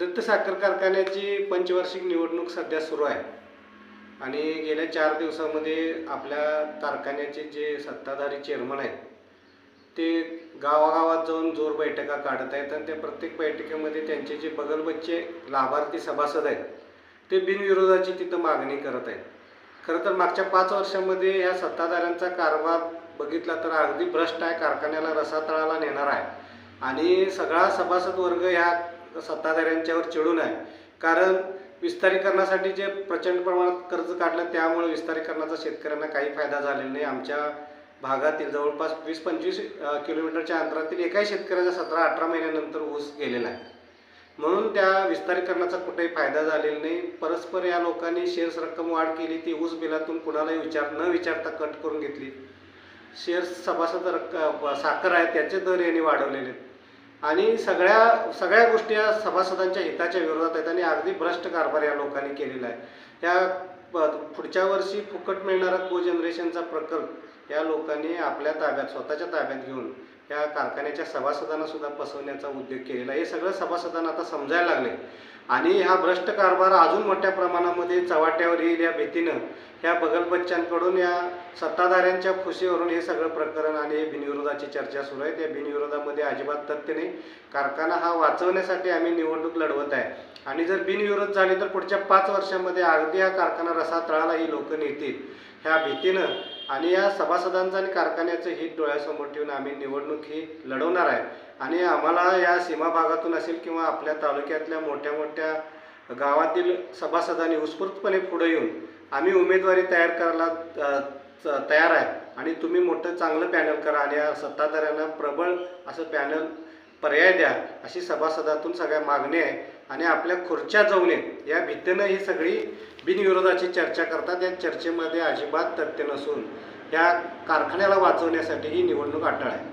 कारखान्याची पंचवार्षिक निवडणूक सध्या सुरू आहे. आणि गेल्या चार दिवसामध्ये आपल्या कारखान्याचे जे सत्ताधारी चेअरमन आहेत ते गावागावात जाऊन जोर बैठका काढत आहेत आणि त्या प्रत्येक बैठकीमध्ये त्यांचे जे बगलबच्चे लाभार्थी सभासद आहेत ते बिनविरोधाची तिथं मागणी करत आहेत. खरं तर मागच्या पाच वर्षामध्ये ह्या सत्ताधाऱ्यांचा कारभार बघितला तर अगदी भ्रष्ट आहे कारखान्याला रसातळाला नेणार आहे. आणि सगळा सभासद वर्ग ह्या सत्ताधाऱ्यांच्यावर चिडून आहे कारण विस्तारीकरणासाठी जे प्रचंड प्रमाणात कर्ज काढलं त्यामुळे विस्तारीकरणाचा शेतकऱ्यांना काही फायदा झालेला नाही. आमच्या भागातील जवळपास वीस पंचवीस किलोमीटरच्या अंतरातील एकाही शेतकऱ्याचा सतरा अठरा महिन्यानंतर ऊस गेलेला आहे. म्हणून त्या विस्तारीकरणाचा कुठेही फायदा झालेला नाही. परस्पर या लोकांनी शेअर्स रक्कम वाढ केली ती ऊस बिलातून कुणालाही विचार न विचारता कट करून घेतली. शेअर्स सभासद रक्क साखर आहे त्याचे दर यांनी वाढवलेले आहेत. आणि सगळ्या सगळ्या गोष्टी या सभासदांच्या हिताच्या विरोधात आहेत आणि अगदी भ्रष्ट कारभार या लोकांनी केलेला आहे. या पुढच्या वर्षी फुकट मिळणारा को जनरेशनचा प्रकल्प या लोकांनी आपल्या ताब्यात स्वतःच्या ताब्यात घेऊन त्या कारखान्याच्या सभासदांना सुद्धा फसवण्याचा उद्योग केलेला हे सगळं सभासदांना आता समजायला लागले आणि हा भ्रष्ट कारभार अजून मोठ्या प्रमाणामध्ये चव्हाट्यावर येईल या भीतीनं ह्या बगलबच्च्यांकडून या सत्ताधाऱ्यांच्या खुशीवरून हे सगळं प्रकरण आणि हे बिनविरोधाची चर्चा सुरू आहे. त्या बिनविरोधामध्ये अजिबात तथ्य नाही. कारखाना हा वाचवण्यासाठी आम्ही निवडणूक लढवत आहे. आणि जर बिनविरोध झाली तर पुढच्या पाच वर्षामध्ये अगदी हा कारखाना रसातळाला ही लोक नेतील. ह्या भीतीनं आणि या सभासदांचं आणि कारखान्याचं हित डोळ्यासमोर ठेवून आम्ही निवडणूक ही लढवणार आहे. आणि आम्हाला या सीमा भागातून असेल किंवा आपल्या तालुक्यातल्या मोठ्या मोठ्या गावातील सभासदांनी उत्स्फूर्तपणे पुढे येऊन आम्ही उमेदवारी तयार करायला च- तयार आहे. आणि तुम्ही मोठं चांगलं पॅनल करा आणि या सत्ताधाऱ्यांना प्रबळ असं पॅनल पर्याय द्या अशी सभासदातून सगळ्या मागणी आहे. आणि आपल्या खुर्च्या जाऊ या भीतीनं ही सगळी बिनविरोधाची चर्चा करतात. या चर्चेमध्ये अजिबात तथ्य नसून या कारखान्याला वाचवण्यासाठी ही निवडणूक अटळ आहे.